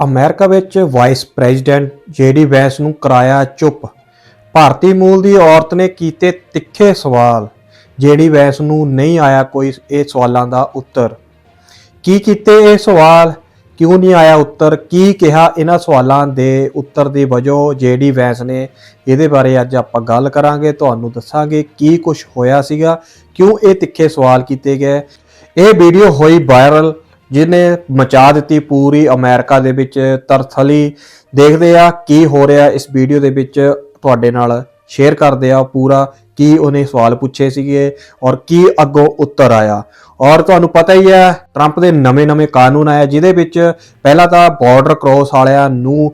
America ਵਿੱਚ vice president ਜੇਡੀ ਵੈਂਸ ਨੂੰ ਕਰਾਇਆ ਚੁੱਪ। ਭਾਰਤੀ ਮੂਲ ਦੀ ਔਰਤ ਨੇ ਕੀਤੇ ਤਿੱਖੇ ਸਵਾਲ। ਜੇਡੀ ਵੈਂਸ ਨੂੰ ਨਹੀਂ ਆਇਆ ਕੋਈ ਇਹ ਸਵਾਲਾਂ ਦਾ ਉੱਤਰ। ਕੀ ਕੀਤੇ ਇਹ ਸਵਾਲ? ਕਿਉਂ ਨਹੀਂ ਆਇਆ ਉੱਤਰ? ਕੀ ਕਿਹਾ ਇਹਨਾਂ ਸਵਾਲਾਂ ਦੇ ਉੱਤਰ ਦੀ ਵਜੋਂ ਜੇਡੀ ਵੈਂਸ ਨੇ? ਇਹਦੇ ਬਾਰੇ ਅੱਜ ਆਪਾਂ ਗੱਲ ਕਰਾਂਗੇ, ਤੁਹਾਨੂੰ ਦੱਸਾਂਗੇ ਕੀ ਕੁਝ ਹੋਇਆ ਸੀਗਾ, ਕਿਉਂ ਇਹ ਤਿੱਖੇ ਸਵਾਲ ਕੀਤੇ ਗਏ। ਇਹ ਵੀਡੀਓ ਹੋਈ ਵਾਇਰਲ ਜਿਹਨੇ ਮਚਾ ਦਿੱਤੀ ਪੂਰੀ ਅਮਰੀਕਾ ਦੇ ਵਿੱਚ ਤਰਥਲੀ। ਦੇਖਦੇ ਆ ਕੀ ਹੋ ਰਿਹਾ ਇਸ ਵੀਡੀਓ ਦੇ ਵਿੱਚ। ਤੁਹਾਡੇ ਨਾਲ ਸ਼ੇਅਰ ਕਰਦੇ ਆ ਪੂਰਾ ਕੀ ਉਹਨੇ ਸਵਾਲ ਪੁੱਛੇ ਸੀਗੇ ਔਰ ਕੀ ਅੱਗੋਂ ਉੱਤਰ ਆਇਆ। ਔਰ ਤੁਹਾਨੂੰ ਪਤਾ ਹੀ ਹੈ ਟਰੰਪ ਦੇ ਨਵੇਂ-ਨਵੇਂ ਕਾਨੂੰਨ ਆਇਆ ਜਿਹਦੇ ਵਿੱਚ ਪਹਿਲਾਂ ਤਾਂ ਬਾਰਡਰ ਕ੍ਰੋਸ ਵਾਲਿਆਂ ਨੂੰ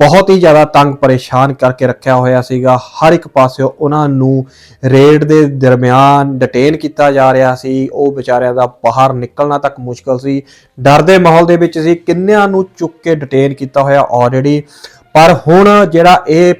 ਬਹੁਤ ਹੀ ਜ਼ਿਆਦਾ ਤੰਗ ਪਰੇਸ਼ਾਨ ਕਰਕੇ ਰੱਖਿਆ ਹੋਇਆ ਸੀਗਾ। ਹਰ ਇੱਕ ਪਾਸਿਓਂ ਉਹਨਾਂ ਨੂੰ ਰੇਡ ਦੇ ਦਰਮਿਆਨ ਡਿਟੇਨ ਕੀਤਾ ਜਾ ਰਿਹਾ ਸੀ। ਉਹ ਵਿਚਾਰਿਆਂ ਦਾ ਬਾਹਰ ਨਿਕਲਣਾ ਤੱਕ ਮੁਸ਼ਕਲ ਸੀ। ਡਰ ਦੇ ਮਾਹੌਲ ਦੇ ਵਿੱਚ ਸੀ। ਕਿੰਨਿਆਂ ਨੂੰ ਚੁੱਕ ਕੇ ਡਿਟੇਨ ਕੀਤਾ ਹੋਇਆ ਆਲਰੇਡੀ ਪਰ ਹੁਣ ਜਿਹੜਾ ਇਹ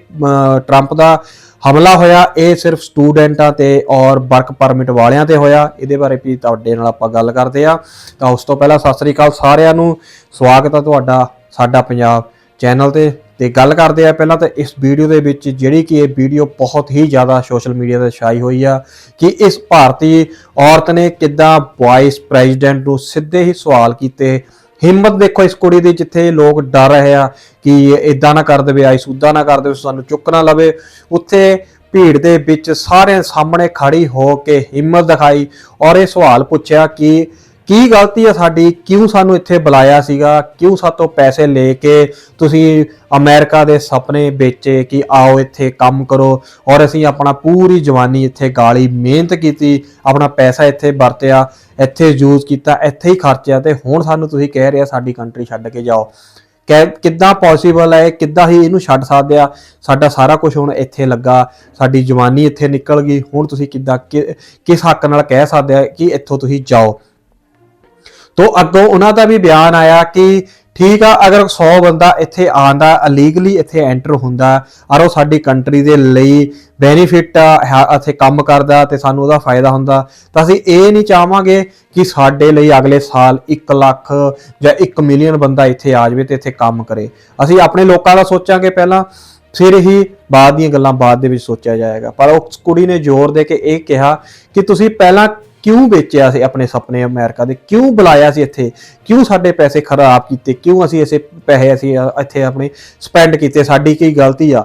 ਟਰੰਪ ਦਾ ਹਮਲਾ ਹੋਇਆ, ਇਹ ਸਿਰਫ ਸਟੂਡੈਂਟਾਂ ਤੇ ਔਰ ਵਰਕ ਪਰਮਿਟ ਵਾਲਿਆਂ ਤੇ ਹੋਇਆ। ਇਹਦੇ ਬਾਰੇ ਵੀ ਤੁਹਾਡੇ ਨਾਲ ਆਪਾਂ ਗੱਲ ਕਰਦੇ ਆ ਤਾਂ ਉਸ ਤੋਂ ਪਹਿਲਾਂ ਸਤਿ ਸ੍ਰੀ ਅਕਾਲ ਸਾਰਿਆਂ ਨੂੰ। ਸਵਾਗਤ ਆ ਤੁਹਾਡਾ, ਸਾਡਾ ਪੰਜਾਬ ਚੈਨਲ ਤੇ। ਤੇ ਗੱਲ ਕਰਦੇ ਆ ਪਹਿਲਾਂ ਤਾਂ ਇਸ ਵੀਡੀਓ ਦੇ ਵਿੱਚ ਜਿਹੜੀ ਕਿ ਇਹ ਵੀਡੀਓ ਬਹੁਤ ਹੀ ਜ਼ਿਆਦਾ ਸੋਸ਼ਲ ਮੀਡੀਆ ਤੇ ਛਾਈ ਹੋਈ ਆ ਕਿ ਇਸ ਭਾਰਤੀ ਔਰਤ ਨੇ ਕਿੱਦਾਂ ਵਾਈਸ ਪ੍ਰੈਜ਼ੀਡੈਂਟ ਨੂੰ ਸਿੱਧੇ ਹੀ ਸਵਾਲ ਕੀਤੇ। ਹਿੰਮਤ ਦੇਖੋ ਇਸ ਕੁੜੀ ਦੀ ਜਿੱਥੇ ਲੋਕ ਡਰ ਰਹੇ ਆ ਕਿ ਇਦਾਂ ਨਾ ਕਰ ਦੇਵੇ ਆਈ ਸੁੱਧਾ ਨਾ ਕਰ ਦੇਵੇ, ਸਾਨੂੰ ਚੁੱਕ ਨਾ ਲਵੇ। ਉੱਥੇ ਭੀੜ ਦੇ ਵਿੱਚ ਸਾਰਿਆਂ ਸਾਹਮਣੇ ਖੜੀ ਹੋ ਕੇ ਹਿੰਮਤ ਦਿਖਾਈ ਔਰ ਇਹ ਸਵਾਲ ਪੁੱਛਿਆ ਕਿ ਕੀ ਗਲਤੀ ਆ ਸਾਡੀ? ਕਿਉਂ ਸਾਨੂੰ ਇੱਥੇ ਬੁਲਾਇਆ ਸੀਗਾ? ਕਿਉਂ ਸਾਤੋਂ ਪੈਸੇ ਲੈ ਕੇ ਤੁਸੀਂ ਅਮਰੀਕਾ ਦੇ ਸੁਪਨੇ ਵੇਚੇ ਕਿ ਆਓ ਇੱਥੇ ਕੰਮ ਕਰੋ? ਔਰ ਅਸੀਂ ਆਪਣਾ ਪੂਰੀ ਜਵਾਨੀ ਇੱਥੇ ਗਾਲੀ, ਮਿਹਨਤ ਕੀਤੀ, ਆਪਣਾ ਪੈਸਾ ਇੱਥੇ ਵਰਤਿਆ, ਇੱਥੇ ਯੂਜ਼ ਕੀਤਾ, ਇੱਥੇ ਹੀ ਖਰਚਿਆ ਤੇ ਹੁਣ ਸਾਨੂੰ ਤੁਸੀਂ ਕਹਿ ਰਹੇ ਆ ਸਾਡੀ ਕੰਟਰੀ ਛੱਡ ਕੇ ਜਾਓ। ਕਿ ਕਿੱਦਾਂ ਪੋਸੀਬਲ ਹੈ ਕਿੱਦਾਂ ਹੀ ਇਹਨੂੰ ਛੱਡ ਸਕਦੇ ਆ? ਸਾਡਾ ਸਾਰਾ ਕੁਝ ਹੁਣ ਇੱਥੇ ਲੱਗਾ, ਸਾਡੀ ਜਵਾਨੀ ਇੱਥੇ ਨਿਕਲ ਗਈ। ਹੁਣ ਤੁਸੀਂ ਕਿੱਦਾਂ ਕਿ- ਕਿਸ ਹੱਕ ਨਾਲ ਕਹਿ ਸਕਦੇ ਆ ਕਿ ਇੱਥੋਂ ਤੁਸੀਂ ਜਾਓ? ਤੋਂ ਅੱਗੋਂ ਉਹਨਾਂ ਦਾ ਵੀ ਬਿਆਨ ਆਇਆ ਕਿ ਠੀਕ ਆ, ਅਗਰ 100 ਬੰਦਾ ਇੱਥੇ ਆਂਦਾ ਅਲੀਗਲੀ ਇੱਥੇ ਐਂਟਰ ਹੁੰਦਾ, ਔਰ ਉਹ ਸਾਡੀ ਕੰਟਰੀ ਦੇ ਲਈ ਬੈਨੀਫਿਟ ਇੱਥੇ ਕੰਮ ਕਰਦਾ ਤੇ ਸਾਨੂੰ ਉਹਦਾ ਫਾਇਦਾ ਹੁੰਦਾ, ਤਾਂ ਅਸੀਂ ਇਹ ਨਹੀਂ ਚਾਹਾਂਗੇ ਕਿ ਸਾਡੇ ਲਈ ਅਗਲੇ ਸਾਲ 1 ਲੱਖ ਜਾਂ 1 ਮਿਲੀਅਨ ਬੰਦਾ ਇੱਥੇ ਆ ਜਾਵੇ ਤੇ ਇੱਥੇ ਕੰਮ ਕਰੇ। ਅਸੀਂ ਆਪਣੇ ਲੋਕਾਂ ਦਾ ਸੋਚਾਂਗੇ ਪਹਿਲਾਂ, ਫਿਰ ਹੀ ਬਾਅਦ ਦੀਆਂ ਗੱਲਾਂ ਬਾਅਦ ਦੇ ਵਿੱਚ ਸੋਚਿਆ ਜਾਏਗਾ। ਪਰ ਉਸ ਕੁੜੀ ਨੇ ਜ਼ੋਰ ਦੇ ਕੇ ਇਹ ਕਿਹਾ ਕਿ ਤੁਸੀਂ ਪਹਿਲਾਂ ਕਿਉਂ ਵੇਚਿਆ ਸੀ ਆਪਣੇ ਸੁਪਨੇ ਅਮਰੀਕਾ ਦੇ? ਕਿਉਂ ਬੁਲਾਇਆ ਸੀ ਇੱਥੇ? ਕਿਉਂ ਸਾਡੇ ਪੈਸੇ ਖਰਾਬ ਕੀਤੇ? ਕਿਉਂ ਅਸੀਂ ਇਸੇ ਪੈਸੇ ਅਸੀਂ ਇੱਥੇ ਆਪਣੇ ਸਪੈਂਡ ਕੀਤੇ? ਸਾਡੀ ਕੀ ਗਲਤੀ ਆ?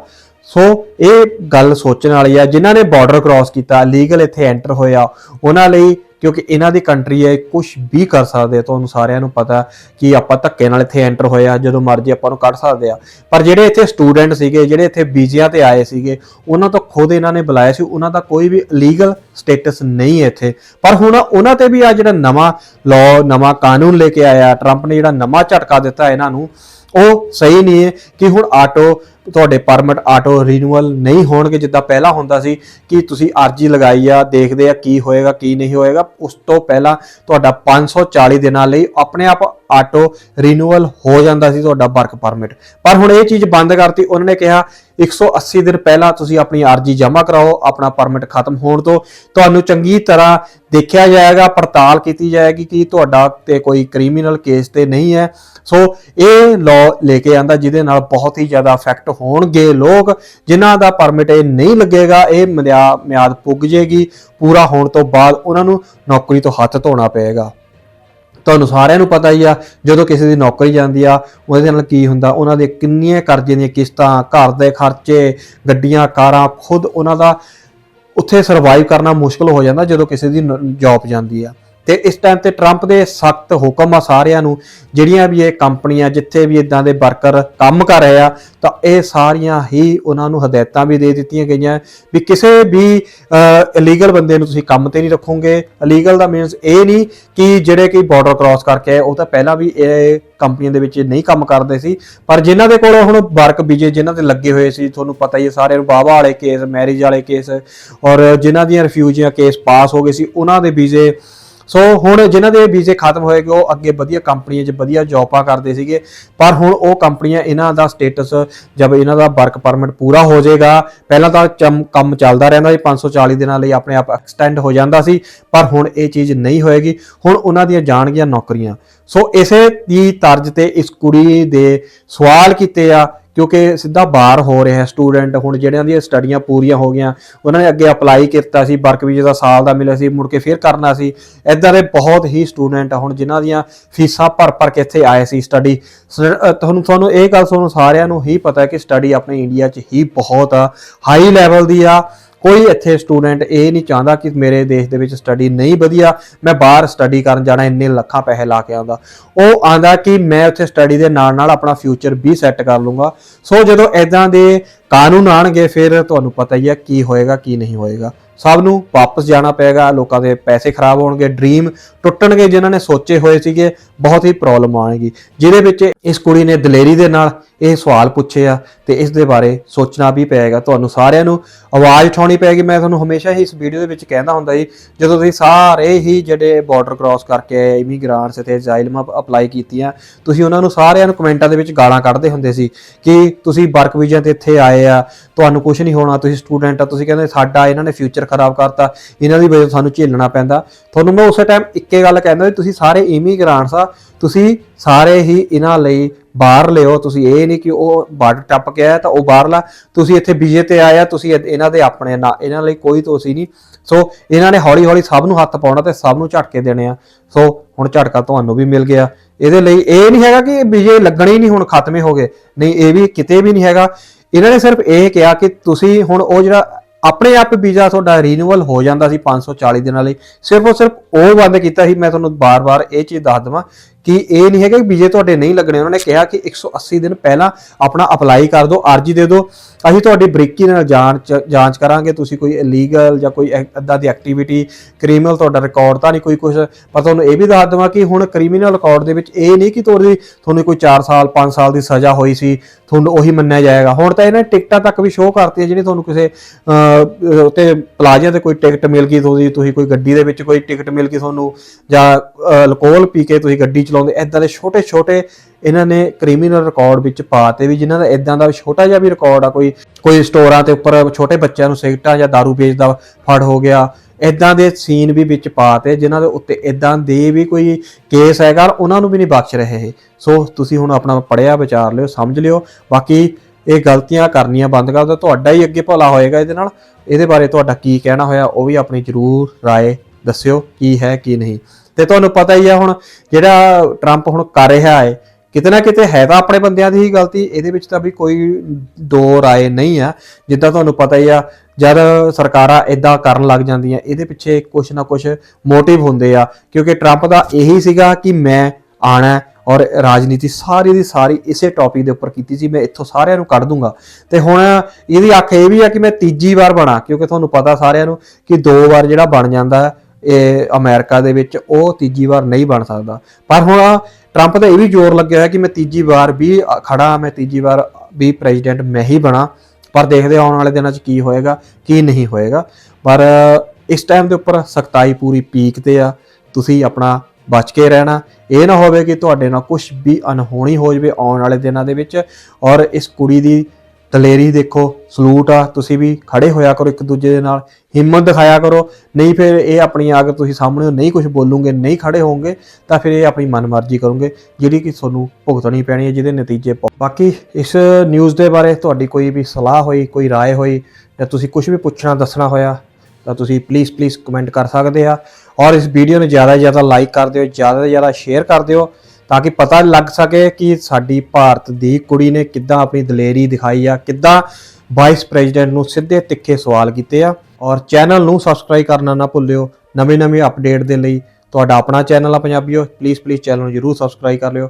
ਸੋ ਇਹ ਗੱਲ ਸੋਚਣ ਵਾਲੀ ਆ, ਜਿਨ੍ਹਾਂ ਨੇ ਬਾਰਡਰ ਕ੍ਰਾਸ ਕੀਤਾ ਲੀਗਲ ਇੱਥੇ ਐਂਟਰ ਹੋਇਆ, ਉਹਨਾਂ ਲਈ ਕਿਉਂਕਿ ਇਹਨਾਂ ਦੀ ਕੰਟਰੀ ਹੈ ਕੁਝ ਵੀ ਕਰ ਸਕਦੇ ਆ, ਤੁਹਾਨੂੰ ਸਾਰਿਆਂ ਨੂੰ ਪਤਾ ਕਿ ਆਪਾਂ ਧੱਕੇ ਨਾਲ ਇੱਥੇ ਐਂਟਰ ਹੋਇਆ ਜਦੋਂ ਮਰਜ਼ੀ ਆਪਾਂ ਨੂੰ ਕੱਢ ਸਕਦੇ ਆ। ਪਰ ਜਿਹੜੇ ਇੱਥੇ ਸਟੂਡੈਂਟ ਸੀਗੇ, ਜਿਹੜੇ ਇੱਥੇ ਵੀਜ਼ਿਆਂ ਤੇ ਆਏ ਸੀਗੇ, ਉਹਨਾਂ ਤੋਂ ਖੁਦ ਇਹਨਾਂ ਨੇ ਬੁਲਾਇਆ ਸੀ, ਉਹਨਾਂ ਦਾ ਕੋਈ ਵੀ ਲੀਗਲ ਸਟੇਟਸ ਨਹੀਂ ਹੈ ਇੱਥੇ। ਪਰ ਹੁਣ ਉਹਨਾਂ ਤੇ ਵੀ ਆ ਜਿਹੜਾ ਨਵਾਂ ਲਾਅ ਨਵਾਂ ਕਾਨੂੰਨ ਲੈ ਕੇ ਆਇਆ ਟਰੰਪ ਨੇ ਜਿਹੜਾ ਨਵਾਂ ਝਟਕਾ ਦਿੱਤਾ ਇਹਨਾਂ ਨੂੰ, ਉਹ ਸਹੀ ਨਹੀਂ ਹੈ ਕਿ ਹੁਣ ਆਟੋ ਤੁਹਾਡੇ ਪਰਮਿਟ ਆਟੋ ਰੀਨਿਊਅਲ ਨਹੀਂ ਹੋਣਗੇ, ਜਿੱਦਾਂ ਪਹਿਲਾਂ ਹੁੰਦਾ ਸੀ ਕਿ ਤੁਸੀਂ ਅਰਜੀ ਲਗਾਈ ਆ, ਦੇਖਦੇ ਆ ਕੀ ਹੋਏਗਾ, ਕੀ ਨਹੀਂ ਹੋਏਗਾ, ਉਸ ਤੋਂ ਪਹਿਲਾਂ ਤੁਹਾਡਾ 540 ਦਿਨਾਂ ਲਈ ਆਪਣੇ ਆਪ ਆਟੋ ਰੀਨਿਊਅਲ ਹੋ ਜਾਂਦਾ ਸੀ ਤੁਹਾਡਾ ਵਰਕ ਪਰਮਿਟ। ਪਰ ਹੁਣ ਇਹ ਚੀਜ਼ ਬੰਦ ਕਰਤੀ, ਉਹਨਾਂ ਨੇ ਕਿਹਾ 180 ਦਿਨ ਪਹਿਲਾਂ ਤੁਸੀਂ ਆਪਣੀ ਅਰਜੀ ਜਮ੍ਹਾਂ ਕਰਾਓ, ਆਪਣਾ ਪਰਮਿਟ ਖਤਮ ਹੋਣ ਤੋਂ। ਤੁਹਾਨੂੰ ਚੰਗੀ ਤਰ੍ਹਾਂ ਦੇਖਿਆ ਜਾਏਗਾ, ਪੜਤਾਲ ਕੀਤੀ ਜਾਏਗੀ ਕਿ ਤੁਹਾਡਾ ਤੇ ਕੋਈ ਕ੍ਰਿਮੀਨਲ ਕੇਸ ਤੇ ਨਹੀਂ ਹੈ। ਸੋ ਇਹ ਲਾਅ ਲੈ ਕੇ ਆਂਦਾ, ਜਿਹਦੇ ਨਾਲ ਬਹੁਤ ਹੀ ਜ਼ਿਆਦਾ ਇਫੈਕਟ ਹੋਣਗੇ ਲੋਕ, ਜਿਨ੍ਹਾਂ ਦਾ ਪਰਮਿਟ ਇਹ ਨਹੀਂ ਲੱਗੇਗਾ, ਇਹ ਮਿਆ- ਮਿਆਦ ਪੁੱਗ ਜੇਗੀ। ਪੂਰਾ ਹੋਣ ਤੋਂ ਬਾਅਦ ਉਹਨਾਂ ਨੂੰ ਨੌਕਰੀ ਤੋਂ ਹੱਥ ਧੋਣਾ ਪਏਗਾ। ਤੁਹਾਨੂੰ ਸਾਰਿਆਂ ਨੂੰ ਪਤਾ ਹੀ ਆ, ਜਦੋਂ ਕਿਸੇ ਦੀ ਨੌਕਰੀ ਜਾਂਦੀ ਆ, ਉਹਦੇ ਨਾਲ ਕੀ ਹੁੰਦਾ? ਉਹਨਾਂ ਦੇ ਕਿੰਨੀਆਂ ਕਰਜ਼ੇ ਦੀਆਂ ਕਿਸ਼ਤਾਂ, ਘਰ ਦੇ ਖਰਚੇ, ਗੱਡੀਆਂ, ਕਾਰਾਂ, ਖੁਦ ਉਹਨਾਂ ਦਾ ਉੱਥੇ ਸਰਵਾਈਵ ਕਰਨਾ ਮੁਸ਼ਕਲ ਹੋ ਜਾਂਦਾ ਜਦੋਂ ਕਿਸੇ ਦੀ ਜੌਬ ਜਾਂਦੀ ਆ। ਤੇ ਇਸ ਟਾਈਮ ਤੇ ਟਰੰਪ ਦੇ ਸਖਤ ਹੁਕਮ ਆ ਸਾਰਿਆਂ ਨੂੰ, ਜਿਹੜੀਆਂ ਵੀ ਇਹ ਕੰਪਨੀਆਂ, ਜਿੱਥੇ ਵੀ ਇਦਾਂ ਦੇ ਵਰਕਰ ਕੰਮ ਕਰ ਰਹੇ ਆ, ਤਾਂ ਇਹ ਸਾਰੀਆਂ ਹੀ ਉਹਨਾਂ ਨੂੰ ਹਦਾਇਤਾਂ ਵੀ ਦੇ ਦਿੱਤੀਆਂ ਗਈਆਂ ਵੀ ਕਿਸੇ ਵੀ ਇਲੀਗਲ ਬੰਦੇ ਨੂੰ ਤੁਸੀਂ ਕੰਮ ਤੇ ਨਹੀਂ ਰੱਖੋਗੇ। ਇਲੀਗਲ ਦਾ ਮੀਨਸ ਇਹ ਨਹੀਂ ਕਿ ਜਿਹੜੇ ਕਿ ਬਾਰਡਰ ਕ੍ਰਾਸ ਕਰਕੇ ਆਏ, ਉਹ ਤਾਂ ਪਹਿਲਾਂ ਵੀ ਇਹ ਕੰਪਨੀਆਂ ਦੇ ਵਿੱਚ ਨਹੀਂ ਕੰਮ ਕਰਦੇ ਸੀ। ਪਰ ਜਿਨ੍ਹਾਂ ਦੇ ਕੋਲ ਹੁਣ ਵਰਕ ਵੀਜ਼ੇ, ਜਿਨ੍ਹਾਂ ਤੇ ਲੱਗੇ ਹੋਏ ਸੀ, ਤੁਹਾਨੂੰ ਪਤਾ ਹੀ ਹੈ ਸਾਰਿਆਂ ਨੂੰ ਬਾਵਾ ਵਾਲੇ ਕੇਸ ਮੈਰਿਜ ਵਾਲੇ ਕੇਸ ਔਰ ਜਿਨ੍ਹਾਂ ਦੀਆਂ ਰਿਫਿਊਜੀਆਂ ਕੇਸ ਪਾਸ ਹੋ ਗਏ ਸੀ, ਉਹਨਾਂ ਦੇ ਵੀਜ਼ੇ ਸੋ ਹੁਣ ਜਿਨ੍ਹਾਂ ਦੇ ਵੀਜ਼ੇ ਖਤਮ ਹੋਏਗੇ ਉਹ ਅੱਗੇ ਵਧੀਆ ਕੰਪਨੀਆਂ 'ਚ ਵਧੀਆ ਜੌਬਾਂ ਕਰਦੇ ਸੀਗੇ, ਪਰ ਹੁਣ ਉਹ ਕੰਪਨੀਆਂ ਇਹਨਾਂ ਦਾ ਸਟੇਟਸ ਜਦ ਇਹਨਾਂ ਦਾ ਵਰਕ ਪਰਮਿਟ ਪੂਰਾ ਹੋ ਜਾਏਗਾ, ਪਹਿਲਾਂ ਤਾਂ ਚਮ- ਕੰਮ ਚੱਲਦਾ ਰਹਿੰਦਾ ਸੀ 540 ਦਿਨਾਂ ਲਈ ਆਪਣੇ ਆਪ ਐਕਸਟੈਂਡ ਹੋ ਜਾਂਦਾ ਸੀ, ਪਰ ਹੁਣ ਇਹ ਚੀਜ਼ ਨਹੀਂ ਹੋਏਗੀ, ਹੁਣ ਉਹਨਾਂ ਦੀਆਂ ਜਾਣਗੀਆਂ ਨੌਕਰੀਆਂ। ਸੋ ਇਸੇ ਦੀ ਤਰਜ਼ ਤੇ ਇਸ ਕੁੜੀ ਦੇ ਸਵਾਲ ਕੀਤੇ ਆ ਕਿਉਂਕਿ ਸਿੱਧਾ ਬਾਹਰ ਹੋ ਰਿਹਾ ਸਟੂਡੈਂਟ, ਹੁਣ ਜਿਹੜਿਆਂ ਦੀਆਂ ਸਟੱਡੀਆਂ ਪੂਰੀਆਂ ਹੋ ਗਈਆਂ, ਉਹਨਾਂ ਨੇ ਅੱਗੇ ਅਪਲਾਈ ਕੀਤਾ ਸੀ, ਵਰਕ ਵੀਜ਼ਾ ਦਾ ਸਾਲ ਦਾ ਮਿਲਿਆ ਸੀ, ਮੁੜ ਕੇ ਫਿਰ ਕਰਨਾ ਸੀ। ਇਦਾਂ ਦੇ ਬਹੁਤ ਹੀ ਸਟੂਡੈਂਟ ਹੁਣ ਜਿਨ੍ਹਾਂ ਦੀਆਂ ਫੀਸਾਂ ਭਰ ਭਰ ਕੇ ਇੱਥੇ ਆਏ ਸੀ ਸਟੱਡੀ ਤੁਹਾਨੂੰ ਤੁਹਾਨੂੰ ਇਹ ਗੱਲ ਤੁਹਾਨੂੰ ਸਾਰਿਆਂ ਨੂੰ ਹੀ ਪਤਾ ਹੈ ਕਿ ਸਟੱਡੀ ਆਪਣੇ ਇੰਡੀਆ 'ਚ ਹੀ ਬਹੁਤ ਹਾਈ ਲੈਵਲ ਦੀ ਆ। ਕੋਈ ਇੱਥੇ ਸਟੂਡੈਂਟ ਇਹ ਨਹੀਂ ਚਾਹੁੰਦਾ ਕਿ ਮੇਰੇ ਦੇਸ਼ ਦੇ ਵਿੱਚ ਸਟੱਡੀ ਨਹੀਂ ਵਧੀਆ, ਮੈਂ ਬਾਹਰ ਸਟੱਡੀ ਕਰਨ ਜਾਣਾ, ਇੰਨੇ ਲੱਖਾਂ ਪੈਸੇ ਲਾ ਕੇ ਆਉਂਦਾ। ਉਹ ਆਂਦਾ ਕਿ ਮੈਂ ਉੱਥੇ ਸਟੱਡੀ ਦੇ ਨਾਲ ਨਾਲ ਆਪਣਾ ਫਿਊਚਰ ਵੀ ਸੈੱਟ ਕਰ ਲੂੰਗਾ। ਸੋ ਜਦੋਂ ਐਦਾਂ ਦੇ ਕਾਨੂੰਨ ਆਣਗੇ, ਫਿਰ ਤੁਹਾਨੂੰ ਪਤਾ ਹੀ ਹੈ ਕੀ ਹੋਏਗਾ, ਕੀ ਨਹੀਂ ਹੋਏਗਾ। ਸਭ ਨੂੰ ਵਾਪਸ ਜਾਣਾ ਪਏਗਾ, ਲੋਕਾਂ ਦੇ ਪੈਸੇ ਖਰਾਬ ਹੋਣਗੇ ਡ੍ਰੀਮ ਟੁੱਟਣਗੇ ਜਿਨ੍ਹਾਂ ਨੇ ਸੋਚੇ ਹੋਏ ਸੀਗੇ, ਬਹੁਤ ਹੀ ਪ੍ਰੋਬਲਮ ਆਣਗੀ ਜਿਹਦੇ ਵਿੱਚ ਇਸ ਕੁੜੀ ਨੇ ਦਲੇਰੀ ਦੇ ਨਾਲ ਇਹ ਸਵਾਲ ਪੁੱਛੇ ਆ ਤੇ ਇਸ ਦੇ ਬਾਰੇ ਸੋਚਣਾ ਵੀ ਪਏਗਾ। ਤੁਹਾਨੂੰ ਸਾਰਿਆਂ ਨੂੰ ਆਵਾਜ਼ ਉਠਾਉਣੀ ਪਏਗੀ। ਮੈਂ ਤੁਹਾਨੂੰ ਹਮੇਸ਼ਾ ਹੀ ਇਸ ਵੀਡੀਓ ਦੇ ਵਿੱਚ ਕਹਿੰਦਾ ਹੁੰਦਾ ਜੀ, ਜਦੋਂ ਤੁਸੀਂ ਸਾਰੇ ਹੀ ਜਿਹੜੇ ਬਾਰਡਰ ਕ੍ਰਾਸ ਕਰਕੇ ਆਏ ਇਮੀਗ੍ਰਾਂਟਸ ਤੇ ਅਜ਼ਾਈਲਮ ਅਪਲਾਈ ਕੀਤੀਆਂ, ਤੁਸੀਂ ਉਹਨਾਂ ਨੂੰ ਸਾਰਿਆਂ ਨੂੰ ਕਮੈਂਟਾਂ ਦੇ ਵਿੱਚ ਗਾਲਾਂ ਕੱਢਦੇ ਹੁੰਦੇ ਸੀ ਕਿ ਤੁਸੀਂ ਵਰਕ ਵੀਜ਼ਾ ਤੇ ਇੱਥੇ ਆਏ ਆ, ਤੁਹਾਨੂੰ ਕੁਝ ਨਹੀਂ ਹੋਣਾ, ਤੁਸੀਂ ਸਟੂਡੈਂਟ ਆ, ਤੁਸੀਂ ਕਹਿੰਦੇ ਸਾਡਾ, ਇਹਨਾਂ ਨੇ ਫਿਊਚਰ ਖਰਾਬ ਕਰਤਾ, ਇਹਨਾਂ ਦੀ ਵਜ੍ਹਾ ਸਾਨੂੰ ਝੇਲਣਾ ਪੈਂਦਾ। ਤੁਹਾਨੂੰ ਮੈਂ ਉਸੇ ਟਾਈਮ ਇੱਕੇ ਗੱਲ ਕਹਿੰਦਾ ਵੀ ਤੁਸੀਂ ਸਾਰੇ ਇਮੀਗ੍ਰਾਂਟਸ ਆ, ਤੁਸੀਂ ਸਾਰੇ ਹੀ ਇਹਨਾਂ ਲਈ ਬਾਹਰ ਲਿਓ, ਤੁਸੀਂ ਇਹ ਨਹੀਂ ਕਿ ਉਹ ਬਾਰਡਰ ਟੱਪ ਕੇ ਆਇਆ ਤਾਂ ਉਹ ਬਾਹਰਲਾ, ਤੁਸੀਂ ਇੱਥੇ ਵੀਜ਼ੇ ਤੇ ਆਇਆ ਤੁਸੀਂ ਇਹਨਾਂ ਦੇ ਆਪਣੇ ਨਾ, ਇਹਨਾਂ ਲਈ ਕੋਈ ਤੋਸੀ ਨਹੀਂ। ਸੋ ਇਹਨਾਂ ਨੇ ਹੌਲੀ ਹੌਲੀ ਸਭ ਨੂੰ ਹੱਥ ਪਾਉਣਾ ਤੇ ਸਭ ਨੂੰ ਝਟਕੇ ਦੇਣੇ ਆ। ਸੋ ਹੁਣ ਝਟਕਾ ਤੁਹਾਨੂੰ ਵੀ ਮਿਲ ਗਿਆ। ਇਹਦੇ ਲਈ ਇਹ ਨਹੀਂ ਹੈਗਾ ਕਿ ਵੀਜ਼ੇ ਲੱਗਣੇ ਹੀ ਨਹੀਂ ਹੁਣ ਖਤਮੇ ਹੋ ਗਏ। ਨਹੀਂ, ਇਹ ਵੀ ਕਿਤੇ ਵੀ ਨਹੀਂ ਹੈਗਾ। ਇਹਨਾਂ ਨੇ ਸਿਰਫ ਇਹ ਕਿਹਾ ਕਿ ਤੁਸੀਂ ਹੁਣ ਉਹ ਜਿਹੜਾ ਆਪਣੇ ਆਪ ਵੀਜ਼ਾ ਤੁਹਾਡਾ ਰੀਨਿਊਅਲ ਹੋ ਜਾਂਦਾ ਸੀ 540 ਦਿਨਾਂ ਲਈ। ਸਿਰਫ ਉਹ ਸਿਰਫ ਉਹ ਬੰਦ ਕੀਤਾ ਸੀ, ਮੈਂ ਤੁਹਾਨੂੰ ਬਾਰ-ਬਾਰ ਇਹ ਚੀਜ਼ ਦੱਸ ਦਵਾਂ ਕਿ ਇਹ ਨਹੀਂ ਹੈਗਾ ਕਿ ਵੀਜ਼ੇ ਤੁਹਾਡੇ ਨਹੀਂ ਲੱਗਣੇ ਉਹਨਾਂ ਨੇ ਕਿਹਾ ਕਿ 180 ਦਿਨ ਪਹਿਲਾਂ ਆਪਣਾ ਅਪਲਾਈ ਕਰ ਦਿਓ ਅਰਜੀ ਦੇ ਦਿਓ। ਅਸੀਂ ਤੁਹਾਡੀ ਬਰੀਕੀ ਨਾਲ ਜਾਂਚ ਜਾਂਚ ਕਰਾਂਗੇ ਤੁਸੀਂ ਕੋਈ ਇਲੀਗਲ ਜਾਂ ਕੋਈ ਅੱਦਾ ਦੀ ਐਕਟੀਵਿਟੀ ਕ੍ਰਿਮੀਨਲ ਤੁਹਾਡਾ ਰਿਕਾਰਡ ਤਾਂ ਨਹੀਂ ਕੋਈ ਕੁਝ ਪਰ ਤੁਹਾਨੂੰ ਇਹ ਵੀ ਦੱਸ ਦਵਾਂ ਕਿ ਹੁਣ ਕ੍ਰਿਮੀਨਲ ਰਿਕਾਰਡ ਦੇ ਵਿੱਚ ਇਹ ਨਹੀਂ ਕਿ ਤੁਹਾਡੀ ਤੁਹਾਨੂੰ ਕੋਈ 4 ਸਾਲ 5 ਸਾਲ ਦੀ ਸਜ਼ਾ ਹੋਈ ਸੀ ਤੁਹਾਨੂੰ ਉਹੀ ਮੰਨਿਆ ਜਾਏਗਾ। ਹੁਣ ਤਾਂ ਇਹਨਾਂ ਨੇ ਟਿਕਟਾਂ ਤੱਕ ਵੀ ਸ਼ੋਅ ਕਰਤੀਆਂ ਜਿਹੜੀ ਤੁਹਾਨੂੰ ਕਿਸੇ ਅਹ, ਉੱਤੇ ਪਲਾਜ਼ਾ ਤੇ ਕੋਈ ਟਿਕਟ ਮਿਲ ਗਈ ਤੁਸੀਂ ਤੁਸੀਂ ਕੋਈ ਗੱਡੀ ਦੇ ਵਿੱਚ ਕੋਈ ਟਿਕਟ ਮਿਲ ਗਈ ਤੁਹਾਨੂੰ ਜਾਂ ਅਲਕੋਹਲ ਪੀ ਕੇ ਤੁਸੀਂ ਗੱਡੀ ਚਲਾਉਂਦੇ ਐਦਾਂ ਦੇ ਛੋਟੇ ਛੋਟੇ ਇਹਨਾਂ ਨੇ ਕ੍ਰਿਮੀਨਲ ਰਿਕਾਰਡ ਵਿੱਚ ਪਾਤੇ ਵੀ ਜਿਨ੍ਹਾਂ ਦਾ ਐਦਾਂ ਦਾ ਛੋਟਾ ਜਿਹਾ ਵੀ ਰਿਕਾਰਡ ਆ, ਕੋਈ ਕੋਈ ਸਟੋਰਾਂ ਤੇ ਉੱਪਰ ਛੋਟੇ ਬੱਚਿਆਂ ਨੂੰ ਸਿਗਰਟਾਂ ਜਾਂ दारू ਵੇਚਦਾ ਫੜ ਹੋ ਗਿਆ ਐਦਾਂ ਦੇ ਸੀਨ ਵੀ ਵਿੱਚ ਪਾਤੇ ਜਿਨ੍ਹਾਂ ਦੇ ਉੱਤੇ ਐਦਾਂ ਦੇ ਵੀ ਕੋਈ ਕੇਸ ਹੈਗਾ, ਉਹਨਾਂ ਨੂੰ ਵੀ ਨਹੀਂ ਬਖਸ਼ ਰਹੇ ਸੋ ਤੁਸੀਂ ਹੁਣ ਆਪਣਾ ਪੜਿਆ ਵਿਚਾਰ ਲਿਓ, ਸਮਝ ਲਿਓ। ਬਾਕੀ ਇਹ ਗਲਤੀਆਂ ਕਰਨੀਆਂ ਬੰਦ ਕਰ ਦਿਓ, ਤੁਹਾਡਾ ਹੀ ਅੱਗੇ ਭਲਾ ਹੋਏਗਾ ਇਹਦੇ ਨਾਲ। ਇਹਦੇ ਬਾਰੇ ਤੁਹਾਡਾ ਕੀ ਕਹਿਣਾ ਹੋਇਆ, ਉਹ ਵੀ ਆਪਣੀ ਜ਼ਰੂਰ ਰਾਏ ਦੱਸਿਓ, ਕੀ ਹੈ, ਕੀ ਨਹੀਂ। ਤੇ ਤੁਹਾਨੂੰ ਪਤਾ ਹੀ ਆ ਹੁਣ ਜਿਹੜਾ ਟਰੰਪ ਹੁਣ ਕਰ ਰਿਹਾ ਹੈ ਕਿਤੇ ਨਾ ਕਿਤੇ ਹੈ ਤਾਂ ਆਪਣੇ ਬੰਦਿਆਂ ਦੀ ਹੀ ਗਲਤੀ ਇਹਦੇ ਵਿੱਚ ਤਾਂ ਵੀ ਕੋਈ ਦੋ ਰਾਏ ਨਹੀਂ ਆ। ਜਿੱਦਾਂ ਤੁਹਾਨੂੰ ਪਤਾ ਹੀ ਆ ਜਦ ਸਰਕਾਰਾਂ ਇਦਾਂ ਕਰਨ ਲੱਗ ਜਾਂਦੀਆਂ ਇਹਦੇ ਪਿੱਛੇ ਕੁਝ ਨਾ ਕੁਝ ਮੋਟਿਵ ਹੁੰਦੇ ਆ। ਕਿਉਂਕਿ ਟਰੰਪ ਦਾ ਇਹੀ ਸੀਗਾ ਕਿ ਮੈਂ ਆਣਾ ਔਰ ਰਾਜਨੀਤੀ ਸਾਰੀ ਦੀ ਸਾਰੀ ਇਸੇ ਟੌਪਿਕ ਦੇ ਉੱਪਰ ਕੀਤੀ ਸੀ ਮੈਂ ਇੱਥੋਂ ਸਾਰਿਆਂ ਨੂੰ ਕੱਢ ਦੂੰਗਾ। ਤੇ ਹੁਣ ਇਹਦੀ ਅੱਖ ਇਹ ਵੀ ਆ ਕਿ ਮੈਂ ਤੀਜੀ ਵਾਰ ਬਣਾ ਕਿਉਂਕਿ ਤੁਹਾਨੂੰ ਪਤਾ ਸਾਰਿਆਂ ਨੂੰ ਕਿ ਦੋ ਵਾਰ ਜਿਹੜਾ ਬਣ ਜਾਂਦਾ ਹੈ, ਇਹ ਅਮਰੀਕਾ ਦੇ ਵਿੱਚ ਉਹ ਤੀਜੀ ਵਾਰ ਨਹੀਂ ਬਣ ਸਕਦਾ। ਪਰ ਹੁਣ ਟਰੰਪ ਦਾ ਇਹ ਵੀ ਜ਼ੋਰ ਲੱਗਿਆ ਹੋਇਆ ਕਿ ਮੈਂ ਤੀਜੀ ਵਾਰ ਵੀ ਅ, ਖੜਾ ਮੈਂ ਤੀਜੀ ਵਾਰ ਵੀ ਪ੍ਰੈਜ਼ੀਡੈਂਟ ਮੈਂ ਹੀ ਬਣਾ। ਪਰ ਦੇਖਦੇ ਆਉਣ ਵਾਲੇ ਦਿਨਾਂ 'ਚ ਕੀ ਹੋਏਗਾ ਕੀ ਨਹੀਂ ਹੋਏਗਾ। ਪਰ ਇਸ ਟਾਈਮ ਦੇ ਉੱਪਰ ਸਖਤਾਈ ਪੂਰੀ ਪੀਕ ਤੇ ਆ। ਤੁਸੀਂ ਆਪਣਾ ਬਚ ਕੇ ਰਹਿਣਾ। ਇਹ ਨਾ ਹੋਵੇ ਕਿ ਤੁਹਾਡੇ ਨਾਲ ਕੁਝ ਵੀ ਅਨਹੋਣੀ ਹੋ ਜਾਵੇ ਆਉਣ ਵਾਲੇ ਦਿਨਾਂ ਦੇ ਵਿੱਚ। ਔਰ ਇਸ ਕੁੜੀ ਦੀ ਦਲੇਰੀ ਦੇਖੋ ਸਲੂਟ ਆ ਤੁਸੀਂ ਵੀ ਖੜੇ ਹੋਇਆ ਕਰੋ ਇੱਕ ਦੂਜੇ ਦੇ ਨਾਲ ਹਿੰਮਤ ਦਿਖਾਇਆ ਕਰੋ ਨਹੀਂ ਫਿਰ ਇਹ ਆਪਣੀ ਅਗਰ ਤੁਸੀਂ ਸਾਹਮਣੇ ਨਹੀਂ ਕੁਝ ਬੋਲੋਗੇ ਨਹੀਂ ਖੜੇ ਹੋਵੋਗੇ ਤਾਂ ਫਿਰ ਇਹ ਆਪਣੀ ਮਨਮਰਜ਼ੀ ਕਰੋਗੇ ਜਿਹੜੀ ਕਿ ਤੁਹਾਨੂੰ ਭੁਗਤਣੀ ਪੈਣੀ ਹੈ ਜਿਹਦੇ ਨਤੀਜੇ ਪ- ਬਾਕੀ ਇਸ ਨਿਊਜ਼ ਦੇ ਬਾਰੇ ਤੁਹਾਡੀ ਕੋਈ ਵੀ ਸਲਾਹ ਹੋਈ ਕੋਈ رائے ਹੋਈ ਜਾਂ ਤੁਸੀਂ ਕੁਝ ਵੀ ਪੁੱਛਣਾ ਦੱਸਣਾ ਹੋਇਆ ਤਾਂ ਤੁਸੀਂ ਪਲੀਜ਼ ਪਲੀਜ਼ ਕਮੈਂਟ ਕਰ ਸਕਦੇ ਆ ਔਰ ਇਸ ਵੀਡੀਓ ਨੂੰ ਜ਼ਿਆਦਾ ਤੋਂ ਜ਼ਿਆਦਾ ਲਾਈਕ ਕਰ ਦਿਓ ਜ਼ਿਆਦਾ ਤੋਂ ਜ਼ਿਆਦਾ ਸ਼ੇਅਰ ਕਰ ਦਿਓ ਤਾਂ ਕਿ ਪਤਾ ਲੱਗ ਸਕੇ ਕਿ ਸਾਡੀ ਭਾਰਤ ਦੀ ਕੁੜੀ ਨੇ ਕਿੱਦਾਂ ਆਪਣੀ ਦਲੇਰੀ ਦਿਖਾਈ ਆ, ਕਿੱਦਾਂ ਵਾਈਸ ਪ੍ਰੈਜ਼ੀਡੈਂਟ ਨੂੰ ਸਿੱਧੇ ਤਿੱਖੇ ਸਵਾਲ ਕੀਤੇ ਆ। ਔਰ ਚੈਨਲ ਨੂੰ ਸਬਸਕ੍ਰਾਈਬ ਕਰਨਾ ਨਾ ਭੁੱਲਿਓ। ਨਵੇਂ ਨਵੇਂ ਅਪਡੇਟ ਦੇ ਲਈ ਤੁਹਾਡਾ ਆਪਣਾ ਚੈਨਲ ਆ ਪੰਜਾਬੀਓ। ਪਲੀਜ਼ ਪਲੀਜ਼ ਚੈਨਲ ਨੂੰ ਜਰੂਰ ਸਬਸਕ੍ਰਾਈਬ ਕਰ ਲਿਓ।